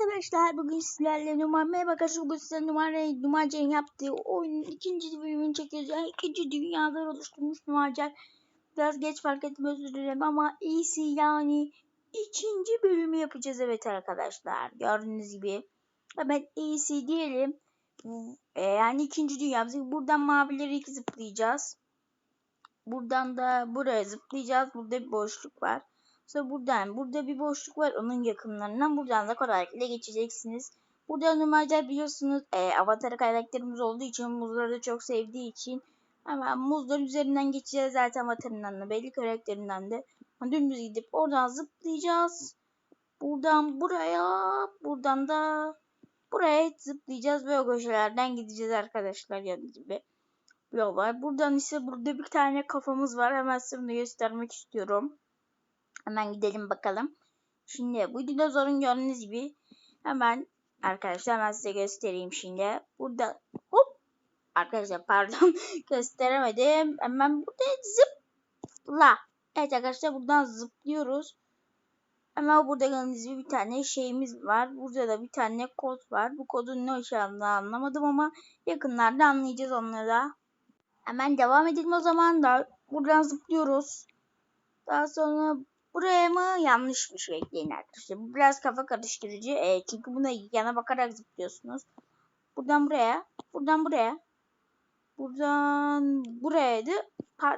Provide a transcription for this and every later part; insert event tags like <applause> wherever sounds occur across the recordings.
arkadaşlar bugün sizlerle numara merhaba arkadaşlar bugün size numarayı numaracının yaptığı oyunun ikinci bölümünü çekiyoruz. Yani ikinci dünyalar oluşturmuş numaracar. Biraz geç fark ettim özür dilerim ama iyisi yani ikinci bölümü yapacağız evet arkadaşlar. Gördüğünüz gibi hemen iyisi diyelim. Ee, yani ikinci dünya. Buradan mavileri iki zıplayacağız. Buradan da buraya zıplayacağız. Burada bir boşluk var. Sonra buradan burada bir boşluk var onun yakınlarından buradan da kolaylıkla geçeceksiniz. Burada numaralar biliyorsunuz e, avatar karakterimiz olduğu için muzları da çok sevdiği için hemen muzların üzerinden geçeceğiz zaten avatarından da belli karakterinden de. Dümdüz gidip oradan zıplayacağız. Buradan buraya buradan da buraya zıplayacağız ve o köşelerden gideceğiz arkadaşlar gördüğünüz gibi. Yol var. Buradan ise burada bir tane kafamız var. Hemen size bunu göstermek istiyorum. Hemen gidelim bakalım. Şimdi bu dinozorun gördüğünüz gibi hemen arkadaşlar ben size göstereyim şimdi. Burada hop arkadaşlar pardon <laughs> gösteremedim. Hemen burada zıpla. Evet arkadaşlar buradan zıplıyoruz. Hemen burada gördüğünüz gibi bir tane şeyimiz var. Burada da bir tane kod var. Bu kodun ne işe anlamadım ama yakınlarda anlayacağız onları. Hemen devam edelim o zaman da buradan zıplıyoruz. Daha sonra Buraya mı yanlışmış bekleyin arkadaşlar. Bu biraz kafa karıştırıcı. E, çünkü buna yana bakarak zıplıyorsunuz. Buradan buraya. Buradan buraya. Buradan burayaydı.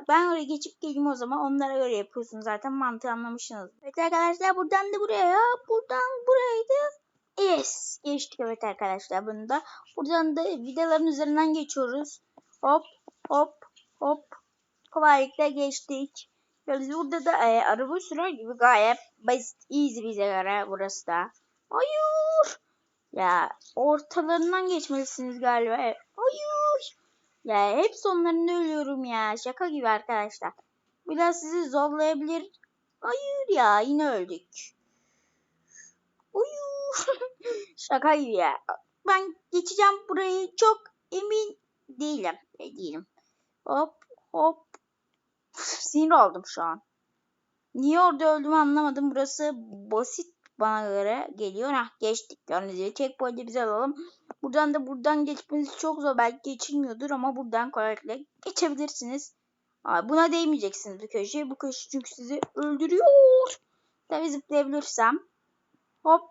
Ben oraya geçip geleyim o zaman. Onlara göre yapıyorsunuz zaten. Mantığı anlamışsınız. Evet arkadaşlar buradan da buraya. Buradan buraydı. Yes. Geçtik evet arkadaşlar bunu da. Buradan da vidaların üzerinden geçiyoruz. Hop hop hop. Kolaylıkla geçtik. Yani burada da e, araba sürer gibi gayet basit, easy bize göre burası da. Hayır. Ya ortalarından geçmelisiniz galiba. Hayır. Ya hep sonlarında ölüyorum ya. Şaka gibi arkadaşlar. Biraz sizi zorlayabilir. Hayır ya yine öldük. Hayır. <laughs> Şaka gibi ya. Ben geçeceğim burayı çok emin değilim. E, değilim. Hop hop Sinir oldum şu an. Niye orada öldüğümü anlamadım. Burası basit bana göre geliyor. Hah geçtik. Gördüğünüz gibi checkpoint'i bize alalım. Buradan da buradan geçmeniz çok zor. Belki geçilmiyordur ama buradan kolaylıkla geçebilirsiniz. Buna değmeyeceksiniz bu köşeye. Bu köşe çünkü sizi öldürüyor. Tabi zıplayabilirsem. Hop.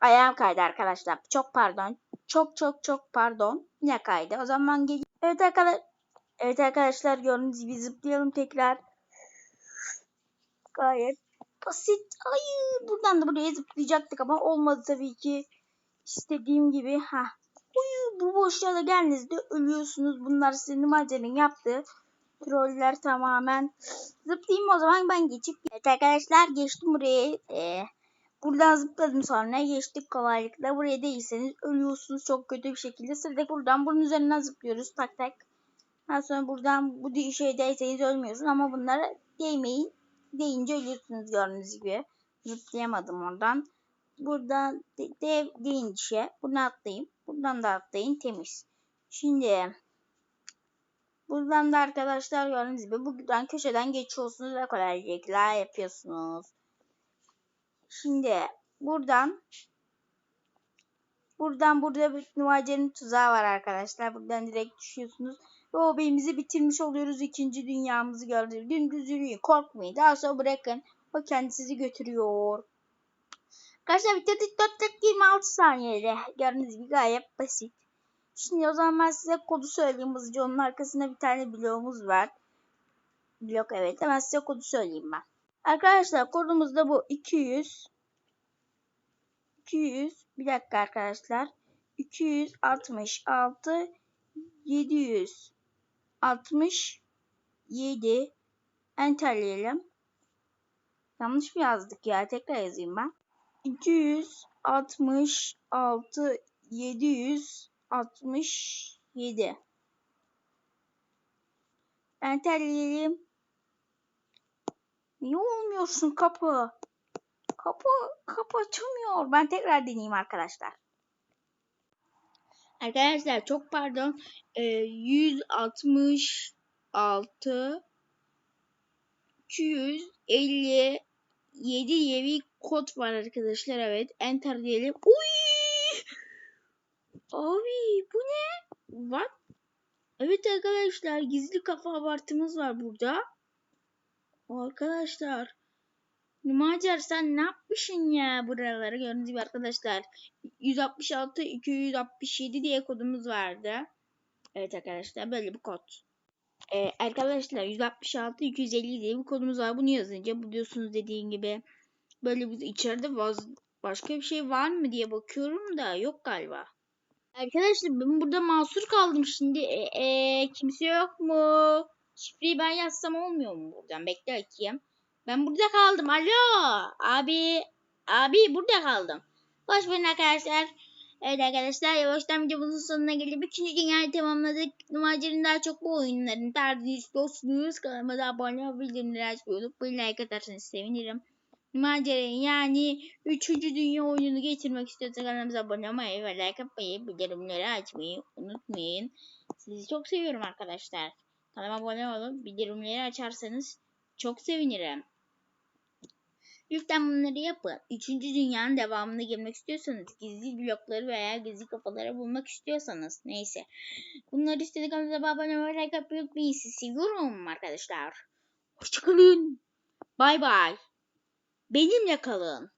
Ayağım kaydı arkadaşlar. Çok pardon. Çok çok çok pardon. Yine kaydı. O zaman gel. Evet arkadaşlar. Evet arkadaşlar gördüğünüz gibi zıplayalım tekrar. Gayet basit. Hayır buradan da buraya zıplayacaktık ama olmadı tabii ki. İstediğim gibi. ha. Bu boşluğa da geldiğinizde ölüyorsunuz. Bunlar sizin maceranın yaptığı troller tamamen. Zıplayayım o zaman ben geçip. Evet arkadaşlar geçtim buraya. Ee, buradan zıpladım sonra geçtik kolaylıkla. Buraya değilseniz ölüyorsunuz çok kötü bir şekilde. Sıradaki buradan bunun üzerinden zıplıyoruz tak tak. Daha sonra buradan bu şeydeyseniz ölmüyorsun ama bunlara değmeyin. Deyince ölüyorsunuz gördüğünüz gibi. Zıplayamadım oradan. Buradan de, de, deyince bunu atlayayım. Buradan da atlayın temiz. Şimdi buradan da arkadaşlar gördüğünüz gibi buradan köşeden geçiyorsunuz ve kolaylıkla yapıyorsunuz. Şimdi buradan buradan burada bir numaranın tuzağı var arkadaşlar. Buradan direkt düşüyorsunuz. Ve hobimizi bitirmiş oluyoruz. ikinci dünyamızı gördük. Dümdüz yürüyün. Korkmayın. Daha sonra bırakın. O kendi sizi götürüyor. Arkadaşlar bitirdik 4 dakika 26 saniyede. Gördüğünüz gibi gayet basit. Şimdi o zaman ben size kodu söyleyeyim hızlıca. Onun arkasında bir tane bloğumuz var. Blok evet. Hemen size kodu söyleyeyim ben. Arkadaşlar kodumuz da bu. 200 200 bir dakika arkadaşlar. 266 700 67 enterleyelim. Yanlış mı yazdık ya? Tekrar yazayım ben. 266 767 enterleyelim. Niye olmuyorsun kapı? Kapı kapı açılmıyor. Ben tekrar deneyeyim arkadaşlar. Arkadaşlar çok pardon. E, 166 257 diye bir kod var arkadaşlar. Evet. Enter diyelim. Uy! Abi bu ne? What? Evet arkadaşlar gizli kafa abartımız var burada. Arkadaşlar. Numacer sen ne yapmışsın ya buraları gördüğünüz gibi arkadaşlar. 166 267 diye kodumuz vardı. Evet arkadaşlar böyle bir kod. Ee, arkadaşlar 166 250 diye bir kodumuz var. Bunu yazınca biliyorsunuz dediğim gibi böyle bir içeride vaz başka bir şey var mı diye bakıyorum da yok galiba. Arkadaşlar ben burada mahsur kaldım şimdi. E, e, kimse yok mu? Şifreyi ben yazsam olmuyor mu buradan? Bekle bakayım. Ben burada kaldım. Alo. Abi. Abi burada kaldım. Hoş bulduk arkadaşlar. Evet arkadaşlar yavaştan videomuzun sonuna gelip 3. dünyayı tamamladık. Numaracının daha çok bu oyunların tarzını istiyorsunuz. Kanalıma da abone olup bildirimleri açmayı unutmayın. Like atarsanız sevinirim. Numaracının yani 3. dünya oyununu getirmek istiyorsanız kanalımıza abone olmayı ve like atmayı, bildirimleri açmayı unutmayın. Sizi çok seviyorum arkadaşlar. Kanalıma abone olup bildirimleri açarsanız çok sevinirim. Lütfen bunları yapın. Üçüncü dünyanın devamını girmek istiyorsanız, gizli blokları veya gizli kafaları bulmak istiyorsanız, neyse. Bunları istedik kanalımıza abone olmayı, like atmayı unutmayın. Seviyorum arkadaşlar. Hoşçakalın. Bay bay. Benimle kalın.